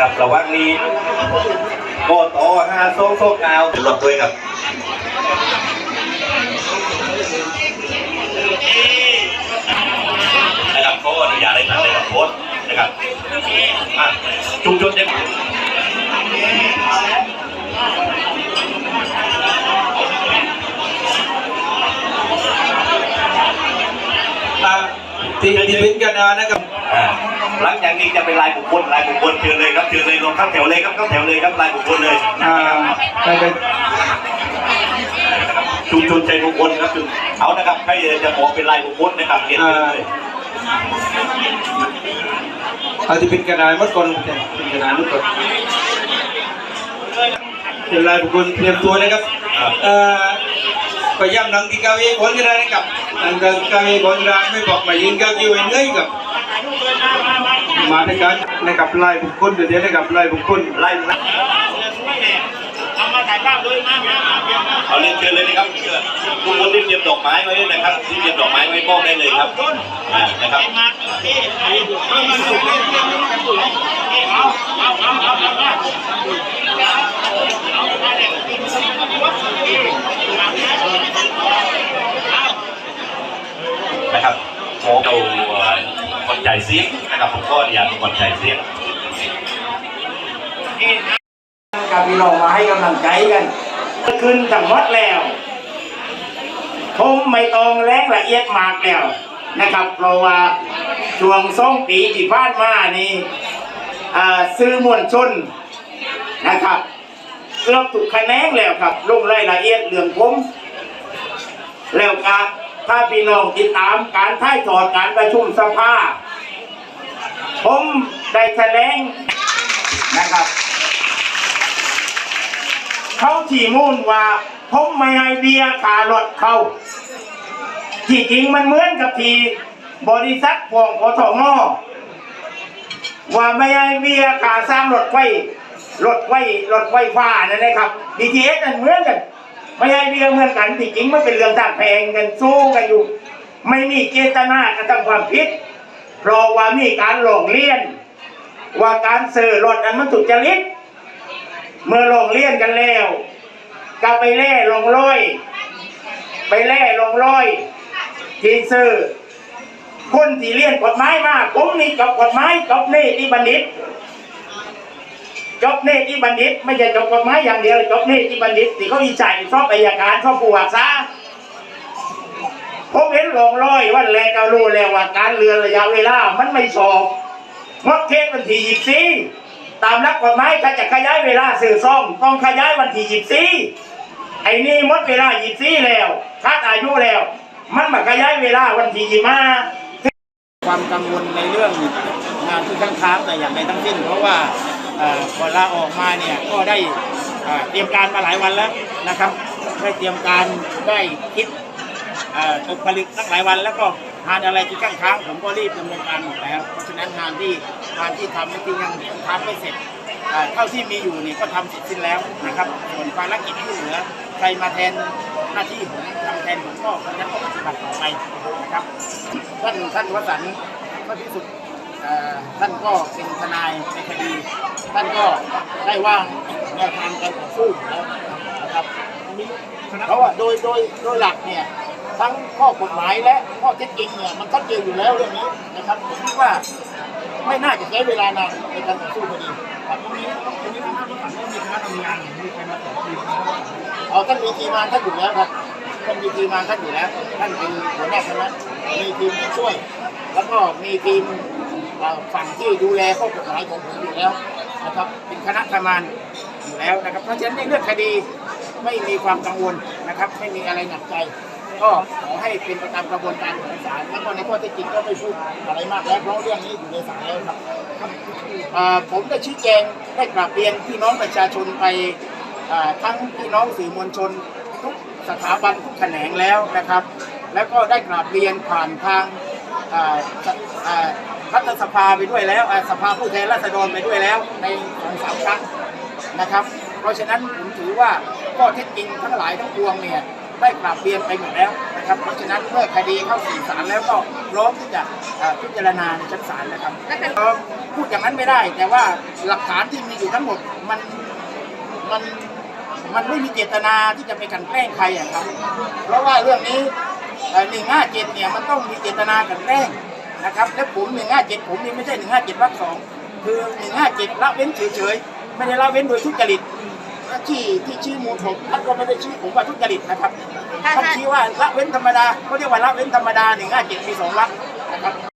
กับระวังนี้โกโตห้าโซโซกาวหลบด้วยครับนะครับเขาอนุญาตให้ทำในกับโพสต์นะครับอะชุมชนเด็ก ที่ที่เป็นกันมานะครับอ่าหลังจากนี้จะเป็นลายบุคคลลายบุคคลเชิญเลยครับเชิญเลยลงเข้าแถวเลยครับเข้าแถวเลยครับลายบุคคลเลยอ่าได้เป็นชุมชนใจบุคคลครับคือเอานะครับใครจะบอกเป็นลายบุคคลนะครับเรียนเชิญเลยอาที่เป็นกันมาเมื่อก่อนเป็นกันมาเมื่อก่อนเป็นลายบุคคลเตรียมตัวนะครับครับเอ่อพยายามนั่งที่เก้าอี้บนก็ได้นะครับ นั่งที่เก้าอี้บนได้ไม่บอกมายืนเก้าอี้ไว้เลยครับมาในการนะครับไลายบุคคลเดี๋ยวนะครับไลายบุคคลไล่นะเอาเรียนเชิญเลยนะครับทุกคนที่เตรียมดอกไม้ไว้นะครับที่เตรียมดอกไม้ไว้มอบได้เลยครับนะครับนะครับ โอ้เอาคนใจเสียงนะครับผมก็อยากคนใจเสียงกับพี่น้องมาให้กำลังใจกันขึ้นทั้งหมดแล้วผมไม่ต้องแรงละเอียดมากแล้วนะครับเพราะว่าช่วงสองปีที่ผ่านมานี่อ่าซื้อมวลชนนะครับเกือบถูกคะแนนแล้วครับลงรายละเอียดเรื่องผมแล้วก็ ถ้าพี่น้องติดตามการถ่ายทอดการประชุมสภา ผมได้แถลงนะครับ เขาที่มูลว่า ผมไม่ให้เบียร์ขารถเขาที่จริงมันเหมือนกับที่บริษัทพวงกทมว่าไม่ให้เบียร์ขาสร้างรถไฟรถไฟรถไฟฟ้านั่นนะครับ BTS นั่นเหมือนกัน ไม่ให้เบียร์เหมือนกันที่จริงมันเป็นเรื่องต่างแพงกันสู้กันอยู่ ไม่มีเจตนากระทำความผิดเพราะว่ามีการหลงเลียน ว่าการซื้อรถนั้นมันถูกจริตเมื่อหลงเลี่ยนกันแล้วก็ไปแล่ลงร้อย ไปแล่ลงร้อยทีซื้อคนที่เรียนกฎหมายมาผมนี่จบกฎหมายจบเนติบัณฑิต จบเนติบัณฑิต ไม่ใช่จบกฎหมายอย่างเดียวจบเนติบัณฑิตที่เขาวิจัยชอบอัยการชอบผู้ว่าษาผมเห็นลงร้อยวันแรกก็รู้แล้วว่าการเรือนระยะเวลา มันไม่ชอบงดเทศวันที่ยี่สิตามหลักกฎหมายถ้าจะขยายเวลาสื่อซ่อมต้องขยายวันที่ยี่สิไอ้นี่หมดเวลายี่สิแล้วคัดอายุแล้ว มันมาขยายเวลาวันที่ยี่ห้าความกังวลในเรื่องงานที่ค้างๆแต่อย่างใดทั้งสิ้นเพราะว่า เอ่อพอลาออกมาเนี่ยก็ได้เตรียมการมาหลายวันแล้วนะครับ ได้เตรียมการได้คิดอ่อตกผลึกตั้งหลายวันแล้วก็งานอะไรที่ก้างค้างผมก็รีบดำเนินการหมดแล้วเพราะฉะนั้นงานที่งานที่ทำที่ยังทำไม่เสร็จเท่าที่มีอยู่นี่ก็ทำเสร็จสิ้นแล้วนะครับส่วนภารกิจที่เหลือใครมาแทนหน้าที่ผมทำแทนผมก็นั้นก็ปฏิบัติต่อไปนะครับท่านท่านวสันต์พระพิสุทธิ์ ท่านก็เป็นทนายในคดี ท่านก็ได้ว่างแนวทางการต่อสู้อยู่แล้วนะครับเพราะว่าโดยโดยโดยหลักเนี่ยทั้งข้อกฎหมายและข้อเท็จจริงเนี่ยมันชัดเจนอยู่แล้วเรื่องนี้นะครับผมคิดว่าไม่น่าจะใช้เวลานานในการต่อสู้คดีครับตรงนี้ตรงนี้ท่านวสันต์มีคณะทำงานมีใครมาต่อทีมเอาท่านมีทีมงานท่านอยู่แล้วครับท่านมีทีมงานท่านอยู่แล้ว ท่านเป็นหัวหน้าคณะมีทีมที่ช่วย แล้วก็มีทีมเอ่อ ฝั่งที่ดูแลข้อกฎหมายของผมอยู่แล้วนะครับเป็นคณะทำงานอยู่แล้วนะครับเพราะฉะนั้นในเรื่องคดีไม่มีความกังวลนะครับ ไม่มีอะไรหนักใจ ก็ขอให้เป็นไปตามกระบวนการของศาลแล้วก็ในข้อเท็จจริงก็ไม่พูดอะไรมากแล้วเพราะเรื่องนี้อยู่ในศาลแล้วครับผมได้ชี้แจงได้กราบเรียนพี่น้องประชาชนไปทั้งพี่น้องสื่อมวลชนทุกสถาบันทุกแขนงแล้วนะครับ แล้วก็ได้กราบเรียนผ่านทางอ่า รัฐสภาไปด้วยแล้วสภาผู้แทนราษฎรไปด้วยแล้วในสองสามครั้งนะครับ เพราะฉะนั้นผมถือว่าข้อเท็จจริงทั้งหลายทั้งปวงเนี่ยได้กราบเรียนไปหมดแล้วนะครับเพราะฉะนั้นเมื่อคดีเข้าสู่ศาลแล้วก็พร้อมที่จะพิจารณาในชั้นศาลนะครับพูดอย่างนั้นไม่ได้ แต่ว่าหลักฐานที่มีอยู่ทั้งหมดมันมันมันไม่มีเจตนาที่จะไปกันแกล้งใครอะครับ เพราะว่าเรื่องนี้หนึ่งห้าเจ็ดเนี่ยมันต้องมีเจตนากันแกล้ง นะครับและผมหนึ่งห้าเจ็ดผมนี่ไม่ใช่หนึ่งห้าเจ็ดวรรคสองคือหนึ่งห้าเจ็ดละเว้นเฉยๆไม่ได้ละเว้นโดยทุจริตที่ที่ชี้มูลผมท่านก็ไม่ได้ชี้ผมว่าทุจริตนะครับท่านชี้ว่าละเว้นธรรมดาเขาเรียกว่าละเว้นธรรมดาหนึ่งห้าเจ็ดมีสองวรรคนะครับ